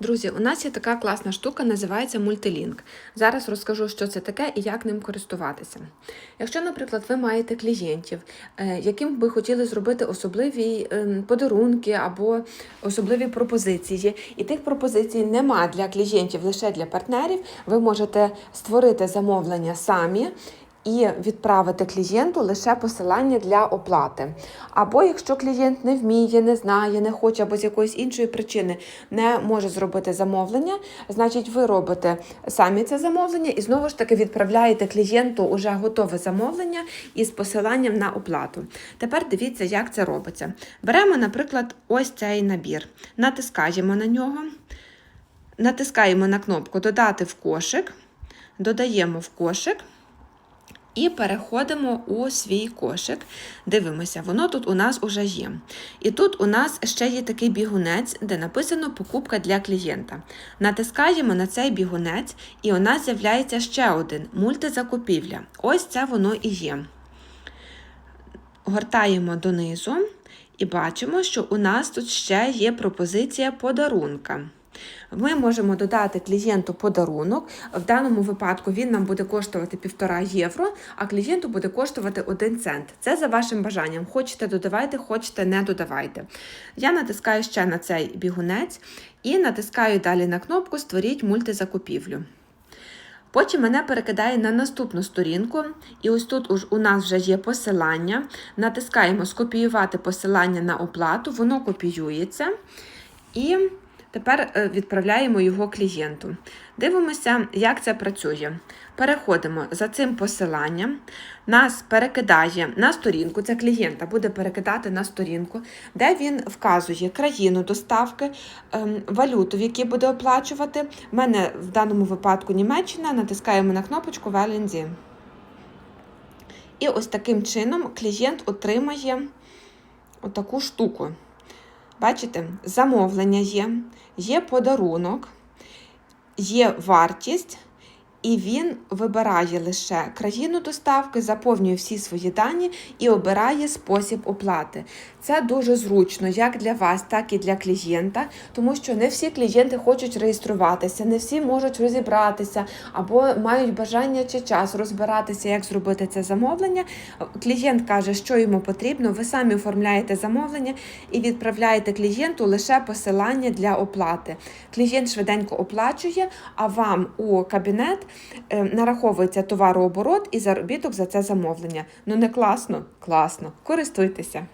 Друзі, у нас є така класна штука, називається мультилінк. Зараз розкажу, що це таке і як ним користуватися. Якщо, наприклад, ви маєте клієнтів, е, яким би хотіли зробити особливі ем, подарунки або особливі пропозиції, і тих пропозицій нема для клієнтів, лише для партнерів, ви можете створити замовлення самі і відправити клієнту лише посилання для оплати. Або якщо клієнт не вміє, не знає, не хоче, або з якоїсь іншої причини не може зробити замовлення, значить ви робите самі це замовлення і знову ж таки відправляєте клієнту уже готове замовлення із посиланням на оплату. Тепер дивіться, як це робиться. Беремо, наприклад, ось цей набір, натискаємо на нього, натискаємо на кнопку Додати в кошик, додаємо в кошик. І переходимо у свій кошик. Дивимося, воно тут у нас уже є. І тут у нас ще є такий бігунець, де написано покупка для клієнта. Натискаємо на цей бігунець, і у нас з'являється ще один мультизакупівля. Ось це воно і є. Гортаємо донизу і бачимо, що у нас тут ще є пропозиція подарунка. Ми можемо додати клієнту подарунок. В даному випадку він нам буде коштувати 1,5 євро, а клієнту буде коштувати 1 цент. Це за вашим бажанням. Хочете додавайте, хочете не додавайте. Я натискаю ще на цей бігунець і натискаю далі на кнопку Створіть мультизакупівлю. Потім мене перекидає на наступну сторінку, і ось тут уж у нас вже є посилання. Натискаємо скопіювати посилання на оплату, воно копіюється. І Тепер е, відправляємо його клієнту. Дивимося, як це працює. Переходимо за цим посиланням, нас перекидає на сторінку, це клієнта буде перекидати на сторінку, де він вказує країну доставки, ем, валюту, в якій буде оплачувати. У мене в даному випадку Німеччина, натискаємо на кнопочку Велензі. І ось таким чином клієнт отримає отаку штуку. Бачите, замовлення є, є подарунок, є вартість, і він вибирає лише країну доставки, заповнює всі свої дані і обирає спосіб оплати. Це дуже зручно як для вас, так і для клієнта, тому що не всі клієнти хочуть реєструватися, не всі можуть розібратися або мають бажання чи час розбиратися, як зробити це замовлення. Клієнт каже, що йому потрібно. Ви самі оформляєте замовлення і відправляєте клієнту лише посилання для оплати. Клієнт швиденько оплачує, а вам у кабінет нараховується товарооборот і заробіток за це замовлення. Ну не класно? Класно. Користуйтеся.